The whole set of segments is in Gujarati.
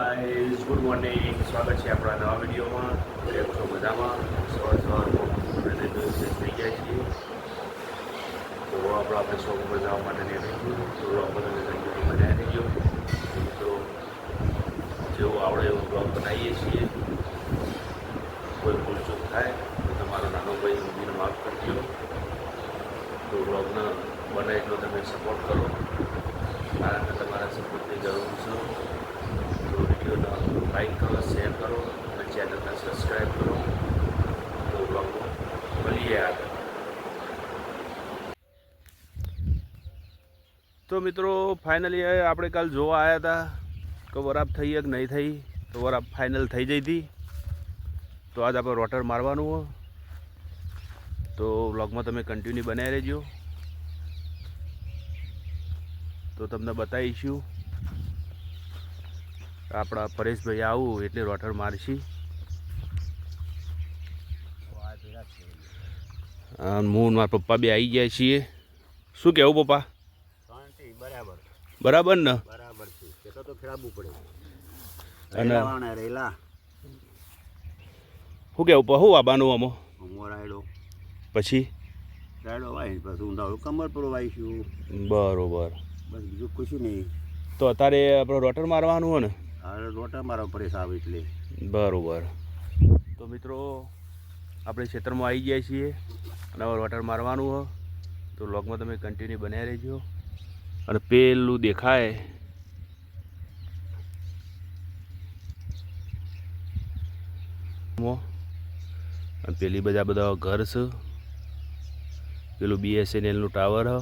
Guys, good morning. સ્વાગત છે આપણા નવા વિડીયોમાં. કેમ છો મજામાં? સવાર સવારમાં થઈ જાય છીએ. તો આપણે આપણે શોખ ઉપર જવા માટે નીકળી ગયું. તો આપણે મજા આવી ગયો તો જેવું આવડે એવું બ્લોગ બનાવીએ છીએ. કોઈ ભૂલચૂક થાય તો તમારો નાનો ભાઈ ઊંધીને માફ કરજો. તો બ્લોગને એટલો તમે સપોર્ટ કરો. કારણ કે તમારા સપોર્ટની જરૂર છે તો વિડીયોને લાઈક કરો શેર કરો અને ચેનલને સબસ્ક્રાઈબ કરો તો બ્લોગમાં મળીએ આગળ તો મિત્રો ફાઇનલી આપણે કાલ જોવા આવ્યા હતા કે વરાપ થઈ કે નહીં થઈ? તો વરાપ ફાઇનલ થઈ જઈ હતી. તો આજ આપણે રોટર મારવાનું હો. તો વ્લોગમાં તમે કન્ટિન્યુ બનાવી રહેજો. તો તમને બતાવીશું. આપણા પરેશભાઈ આવું એટલે રોટર મારશી. હું મારા પપ્પા બે આવી ગયા છીએ. શું કહેવું પપ્પા? બરાબર ને? બરાબર છે. તો ખેડાવવું પડે. અને- રેલા શું કહેવું પહુ આબાનું અમો અમો રાયડો. પછી? રાયડો વાય પછી ઊંડાળું કમર પર વાઈશું બરોબર. બસ બીજું કશું નહીં. તો અત્યારે આપણે રોટર મારવાનું હોય ને? રોટર મારવા પડે સાવ એટલે. બરોબર. તો મિત્રો આપણે ક્ષેત્રમાં આવી ગયા છીએ. અને હવે રોટર મારવાનું હોય તો લોગમાં તમે કન્ટિન્યુ બનાવી રહેજો. અને પેલું દેખાય. અને પેલી બધા બધા ઘર છે. પેલું બીએસએનએલનું ટાવર હ.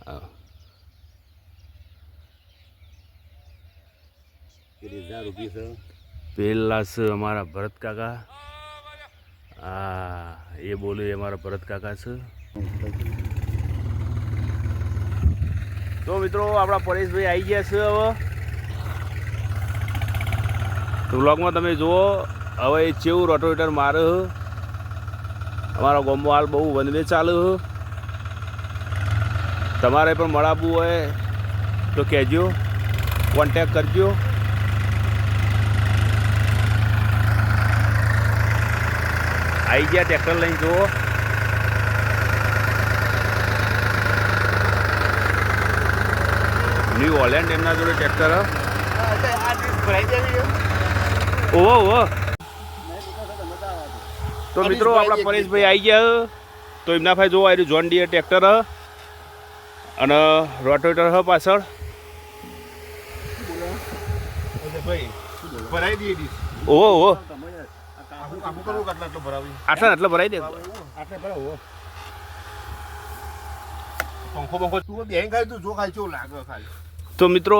હા. પેલી છે. પેલા છે અમારા ભરત કાકા. હા એ બોલ્યું એ અમારા ભરત કાકા છે. તો મિત્રો, આપણા પરેશભાઈ આવી ગયા છે હવે તો બ્લોગમાં તમે જુઓ, હવે ચેવું રોટોવેટર મારે. અમારા ગામમાં હાલ બહુ વનવે ચાલુ. તમારે પણ મળાવવું હોય તો કહેજો કોન્ટેક કરજો આવી ગયા ટ્રેક્ટર લઈને જુઓ ન્યૂ ઓલેન્ડ એમના જોડે ટ્રેક્ટર હ. ઓહો ઓહો. તો મિત્રો આપણા પરેશભાઈ આવી ગયા. તો એમના ભાઈ જોવા આવ્યું જોન ડીએ ટ્રેક્ટર હ. અને રોટોવેટર હ પાછળ. ઓહો ઓહો. આટલું ભરાવી? આટલા આટલા ભરાઈ દે. આટલા ભરાવો. પંખો પંખો તું બેન ખાય તું જો ખાય કેવું લાગે ખાલી. તો મિત્રો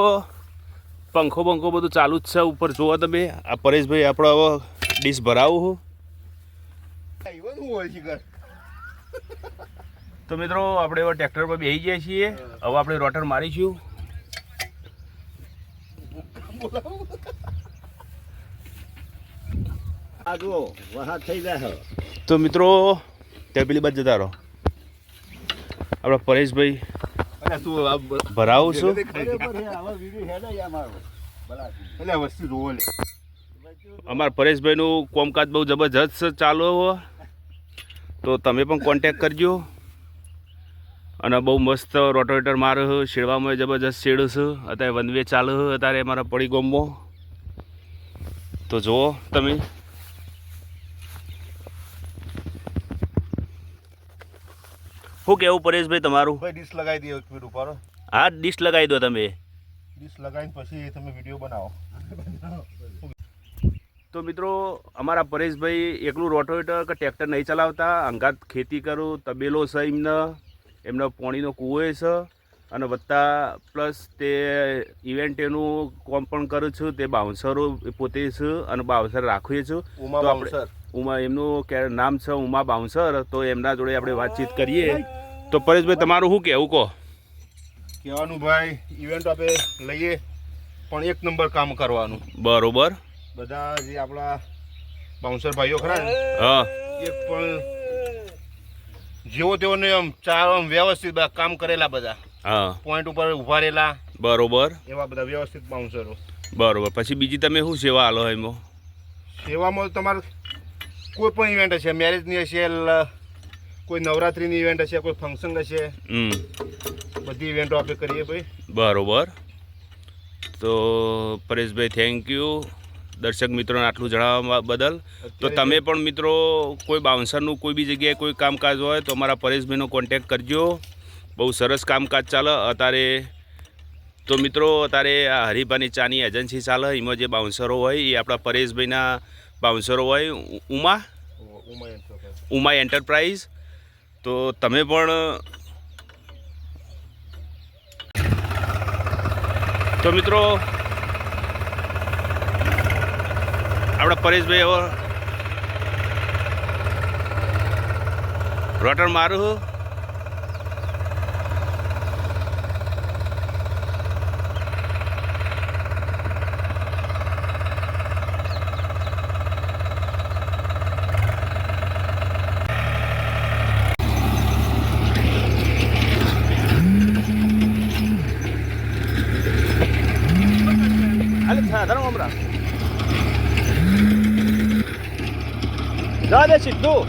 પંખો પંખો બધું ચાલુ જ છે ઉપર જોવા તમે. આ પરેશભાઈ આપણે હવે ડીશ ભરાવું હું. તો મિત્રો આપણે હવે ટ્રેક્ટર પર બેસી ગયા છીએ. હવે આપણે રોટર મારીશું. આ જો વરસાદ થઈ જાય. તો મિત્રો ત્યાં પેલી બાજુ જતા રહો. આપણા પરેશભાઈ તું ભરાવું છું? મારો. અમારા પરેશભાઈનું કોમકાજ બહુ જબરજસ્ત ચાલુ હો. તો તમે પણ કોન્ટેક કરજો. અને બહુ મસ્ત રોટોવેટર મારે છે શેડવામાં જબરજસ્ત શેડ છે અત્યારે વન વે ચાલે અત્યારે અમારા પડી ગોમમાં. તો જુઓ તમે. શું કેવું પરેશભાઈ તમારું? ભાઈ ડીશ લગાવી દઈએ મિનિટ ઉપર હા. ડિશ લગાવી દો તમે. ડીશ લગાવીને પછી તમે વીડિયો બનાવો. તો મિત્રો અમારા પરેશભાઈ એકલું રોટોવેટર કે ટ્રેક્ટર નહીં ચલાવતા અંગાત ખેતી કરું તબેલો છે એમને એમનો પાણીનો કૂવો છે અને વત્તા પ્લસ તે ઇવેન્ટ એનું કોમ પણ કરું છું તે બાઉન્સરો પોતે છે અને બાઉન્સર રાખીએ છું. તો આપણે- ઉમા એમનું કે- નામ છે ઉમા બાઉન્સર તો એમના જોડે આપણે વાતચીત કરીએ. તો પરેશભાઈ તમારું શું કહેવું કહો? કહેવાનું ભાઈ ઇવેન્ટ આપણે લઈએ પણ એક નંબર કામ કરવાનું. બરોબર. બધા જે આપણા બાઉન્સર ભાઈઓ ખરા ને હા. એક પણ જેવો તેઓને આમ ચાર આમ વ્યવસ્થિત બધા કામ કરેલા બધા. હા. પોઈન્ટ ઉપર ઊભા રહેલા. બરોબર. એવા બધા વ્યવસ્થિત બાઉન્સરો બરોબર. પછી બીજી તમે શું સેવા આલો એમાં? સેવામાં તમારે કોઈ પણ ઇવેન્ટ હશે મેરેજની હશે કોઈ નવરાત્રીની ઇવેન્ટ હશે કોઈ ફંક્શન હશે બધી ઇવેન્ટો આપણે કરીએ ભાઈ. બરોબર. તો પરેશભાઈ થેન્ક યુ દર્શક મિત્રોને આટલું જણાવવા બદલ. તો તમે પણ મિત્રો કોઈ બાઉન્સરનું કોઈ બી જગ્યાએ કોઈ કામકાજ હોય તો અમારા પરેશભાઈનો કોન્ટેક્ટ કરજો. બહુ સરસ કામકાજ ચાલે. અત્યારે તો મિત્રો અત્યારે આ હરિભાની ચાની એજન્સી ચાલે. એમાં જે બાઉન્સરો હોય એ આપણા પરેશભાઈના બાઉન્સરો હોય ઉમા ઉમા એન્ટરપ્રાઇઝ. તો તમે પણ, તો મિત્રો, આપણા પરેશભાઈ હવે રોટર મારું જા દે સીધું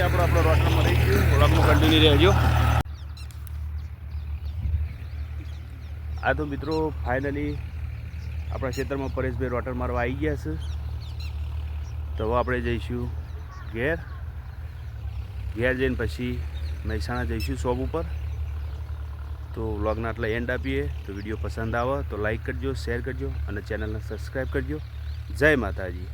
આપણો આપણો રોટનો મળી ગયો વ્લોગમાં કન્ટિન્યુ રહેજો. આ તો મિત્રો ફાઇનલી આપણા ક્ષેત્રમાં પરેશભાઈ રોટર મારવા આવી ગયા છે. તો હવે આપણે જઈશું ઘેર. ઘેર જઈને પછી મહેસાણા જઈશું શોપ ઉપર. તો વ્લોગના આટલા એન્ડ આપીએ. તો વીડિયો પસંદ આવે તો લાઇક કરજો શેર કરજો અને ચેનલને સબસ્ક્રાઈબ કરજો. જય માતાજી.